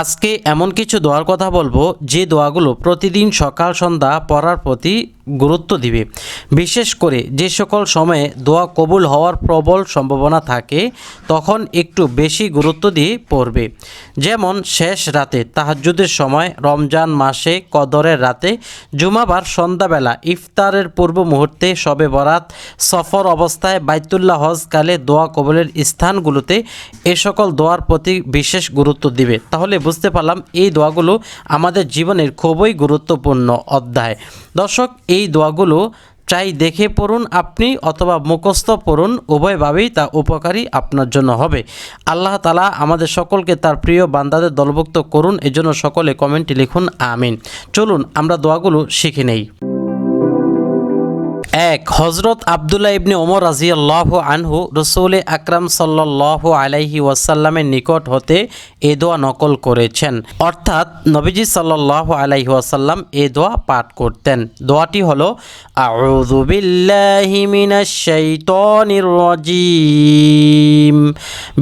আজকে এমন কিছু দোয়ার কথা বলব, যে দোয়াগুলো প্রতিদিন সকাল সন্ধ্যা পড়ার প্রতি গুরুত্ব দিবে। বিশেষ করে যে সকল সময়ে দোয়া কবুল হওয়ার প্রবল সম্ভাবনা থাকে, তখন একটু বেশি গুরুত্ব দিয়ে পড়বে। যেমন শেষ রাতে তাহাজ্জুদের সময় রমজান মাসে কদরের রাতে জুমাবার সন্ধ্যাবেলা ইফতারের পূর্ব মুহূর্তে শবে বরাত, সফর অবস্থায় বাইতুল্লাহ হজকালে দোয়া কবুলের স্থানগুলোতে এ সকল দোয়ার প্রতি বিশেষ গুরুত্ব দিবে। তাহলে বুঝতে পারলাম, এই দোয়াগুলো আমাদের জীবনের খুবই গুরুত্বপূর্ণ অধ্যায়। দর্শক, এই দোয়াগুলো চাই দেখে পড়ুন আপনি অথবা মুখস্থ পড়ুন, উভয়ভাবেই তা উপকারী আপনার জন্য হবে। আল্লাহ তালা আমাদের সকলকে তার প্রিয় বান্দাদের দলভুক্ত করুন, এজন্য সকলে কমেন্টে লিখুন, আমিন। চলুন, আমরা দোয়াগুলো শিখে নেই। এক হজরত আবদুল্লাহ ইবনে ওমর রাজিয়াল্লাহ আনহু রসৌলে আকরাম সাল্লাহ আলাইহি ওয়াসাল্লামের নিকট হতে এ দোয়া নকল করেছেন। অর্থাৎ নবীজি সাল্লাহ আলাইহি ওয়াসাল্লাম এ দোয়া পাঠ করতেন। দোয়াটি হল আউজুবিল্লাহিমিনাশাইতনিরজিম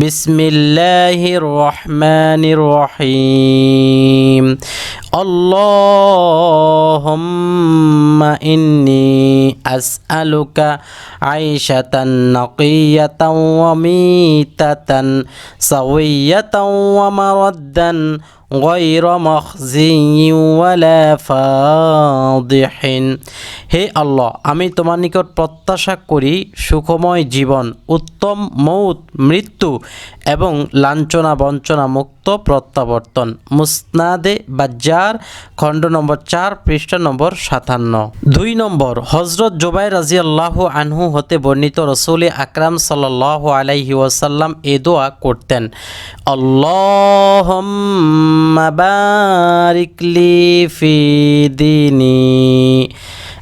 বিসমিল্লাহির রহমানির রহিম, আল্লাহুম্মা ইন্নী আজ আসআলুকা আইশাতান নকিয়াতাও ওয়া মিতাতান সাওয়িয়াতাও ওয়া মারাদ্দান গয়র মখজিওয়ালা ফাদিহিন হে আল্লাহ, আমি তোমার নিকট প্রত্যাশা করি সুখময় জীবন, উত্তম মৌত, মৃত্যু এবং লাঞ্ছনা বঞ্চনা মুক্ত প্রত্যাবর্তন। মুসনাদে বাজ্জার, খণ্ড নম্বর চার, পৃষ্ঠ নম্বর সাতান্ন। দুই নম্বর হজরত জোবাই রাজি আল্লাহ আনহু হতে বর্ণিত রসুলে আকরাম সাল্লাহ আলাইহি ওয়াসাল্লাম এ দোয়া করতেন আল্লাহ اللهم بارك لي في ديني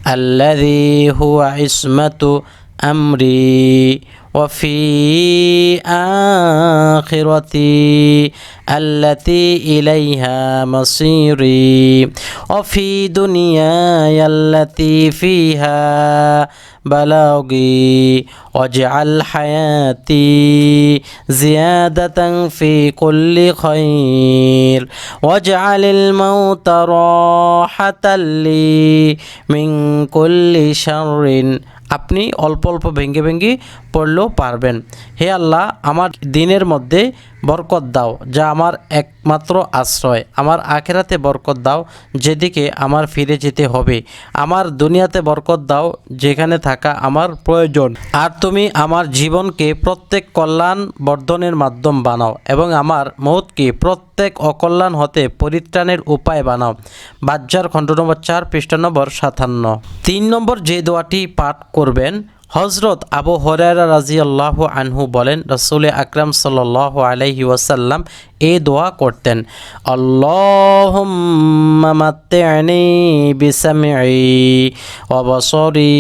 الذي هو عصمة أمري. وفي آخرتي التي إليها مصيري وفي دنياي التي فيها بلاغي واجعل حياتي زيادة في كل خير واجعل الموت راحة لي من كل شر আপনি অল্প অল্প ভেঙ্গে ভেঙ্গে পড়লেও পারবেন। হে আল্লাহ, আমার দিনের মধ্যে বরকত দাও, যা আমার একমাত্র আশ্রয়। আমার আখেরাতে বরকত দাও, যেদিকে আমার ফিরে যেতে হবে। আমার দুনিয়াতে বরকত দাও, যেখানে থাকা আমার প্রয়োজন। আর তুমি আমার জীবনকে প্রত্যেক কল্যাণ বর্ধনের মাধ্যম বানাও এবং আমার মৌতকে প্রত্যেক অকল্যাণ হতে পরিত্রাণের উপায় বানাও। বাজ্জার খণ্ড নম্বর চার, পৃষ্ঠা নম্বর সাতান্ন। তিন নম্বর যে দোয়াটি পাঠ করবেন হজরত আবু হরারা রাজি আল্লাহ আনহু বলেন, রসুল আকরাম সাল আলহি ওয়াসাল্লাম এ দোয়া করতেন অল্লাহমাত্তেনি বিসামি অবসরি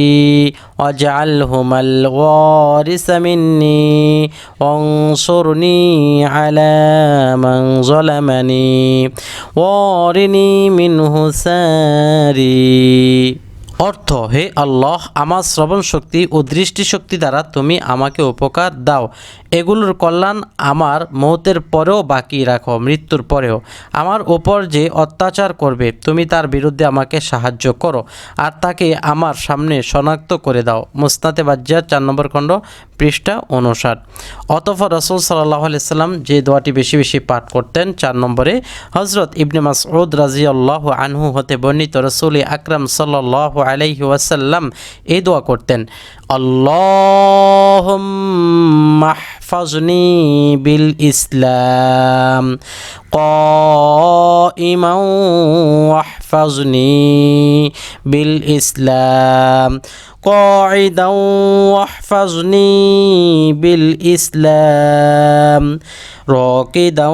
অজাল হুমাল ওয়ারিসামিন্নি অংসরনি আলামং জলামানি ওয়ারিনি মিন হুসারি অর্থ, হে আল্লাহ, আমার শ্রবণ শক্তি ও দৃষ্টি শক্তি দ্বারা তুমি আমাকে উপকার দাও। এগুলোর কল্যাণ আমার মৌতের পরেও বাকি রাখো, মৃত্যুর পরেও। আমার ওপর যে অত্যাচার করবে, তুমি তার বিরুদ্ধে আমাকে সাহায্য করো আর তাকে আমার সামনে শনাক্ত করে দাও। মুস্তাতে বাজ্জার চার নম্বর খণ্ড, পৃষ্ঠা উনষাট অতফর রসুল সাল্লাহ আলাইসাল্লাম যে দোয়াটি বেশি বেশি পাঠ করতেন, চার নম্বরে হজরত ইবনে মাসউদ রাজি আল্লাহ আনহু হতে বর্ণিত রসুল আকরাম সাল্লাহ আলাইহি ওয়াসাল্লাম এই দোয়া করতেন আল্লাহ احفظني بالإسلام قائما واحفظني بالإسلام قاعدا واحفظني بالإسلام راكدا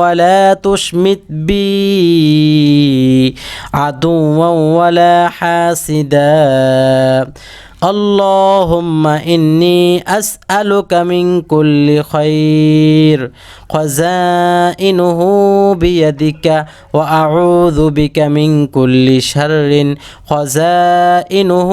ولا تشمت بي عدوا ولا حاسدا اللهم إني أسألك من كل خير خزائنه بيدك وأعوذ بك من كل شر خزائنه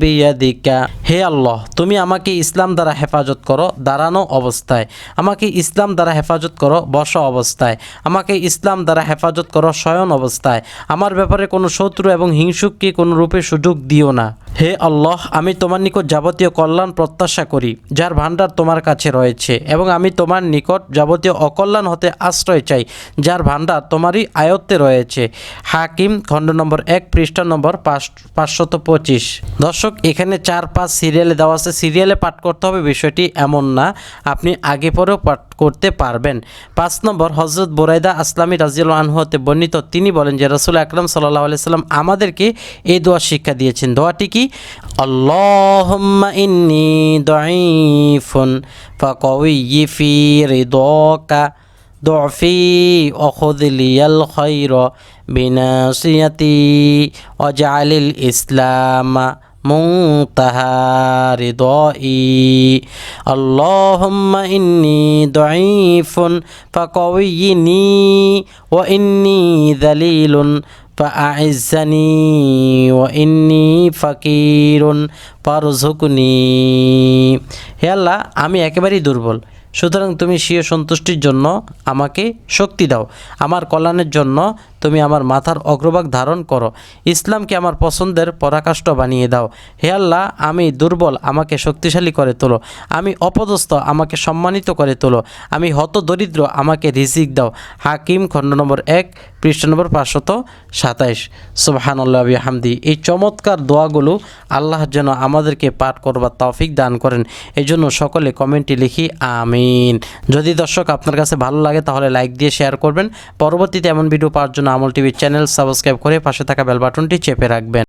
বিয়াদিকা। হে আল্লাহ, তুমি আমাকে ইসলাম দ্বারা হেফাজত করো, দাঁড়ানো অবস্থায়। আমাকে ইসলাম দ্বারা হেফাজত করো, বসা অবস্থায়। আমাকে ইসলাম দ্বারা হেফাজত করো, শয়ন অবস্থায়। আমার ব্যাপারে কোনো শত্রু এবং হিংসুককে কোনো রূপে সুযোগ দিও না। হে আল্লাহ, আমি তোমার নিকট যাবতীয় কল্যাণ প্রত্যাশা করি, যার ভাণ্ডার তোমার কাছে রয়েছে, এবং আমি তোমার নিকট যাবতীয় অকল্যাণ হতে আশ্রয় চাই, যার ভাণ্ডার তোমারই আয়ত্তে রয়েছে। হাকিম, খণ্ড নম্বর এক, পৃষ্ঠা নম্বর পাঁচ, পাঁচশত পঁচিশ। দর্শক, এখানে চার, পাঁচ সিরিয়ালে দেওয়া আছে। সিরিয়ালে পাঠ করতে হবে, বিষয়টি এমন না। আপনি আগে পরেও পাঠ করতে পারবেন। পাঁচ নম্বর হজরত বোরাইদা আসলামী রাজিউল আনহুতে বর্ণিত, তিনি বলেন যে, রসুল আকরম সাল্লাহ আলাইসাল্লাম আমাদেরকে এই দোয়া শিক্ষা দিয়েছেন। দোয়াটি কি? আল্লাহুম্মা ইন্নি দাঈফুন ফাকাউই ফি রিদাকা। ضعفي وخذ لي الخير بناصيتي واجعل الإسلام منتهى رضائي اللهم إني ضعيف فقويني وإني ذليل فأعزني وإني فقير فارزقني হে আল্লাহ আমি একেবারেই দুর্বল সুতরাং তুমি স্বীয় সন্তুষ্টির জন্য আমাকে শক্তি দাও। আমার কল্যাণের জন্য তুমি আমার মাথার অগ্রভাগ ধারণ করো। ইসলামকে আমার পছন্দের পরাকাষ্ঠ বানিয়ে দাও। হে আল্লাহ, আমি দুর্বল, আমাকে শক্তিশালী করে তোলো। আমি অপদস্থ, আমাকে সম্মানিত করে তোলো। আমি হত দরিদ্র আমাকে রিজিক দাও। হাকিম, খণ্ড নম্বর এক, পৃষ্ঠ নম্বর পাঁচশত সাতাইশ। সুবাহান্লাহ হামদি এই চমৎকার দোয়াগুলো আল্লাহ যেন আমাদেরকে পাঠ করবার তৌফিক দান করেন। এই জন্য সকলে কমেন্টে লিখি, আমিন। যদি দর্শক আপনার কাছে ভালো লাগে, তাহলে লাইক দিয়ে শেয়ার করবেন। পরবর্তীতে এমন ভিডিও পাওয়ার জন্য আমল টিভির চ্যানেল সাবস্ক্রাইব করে পাশে থাকা বেল বাটনটি চেপে রাখবেন।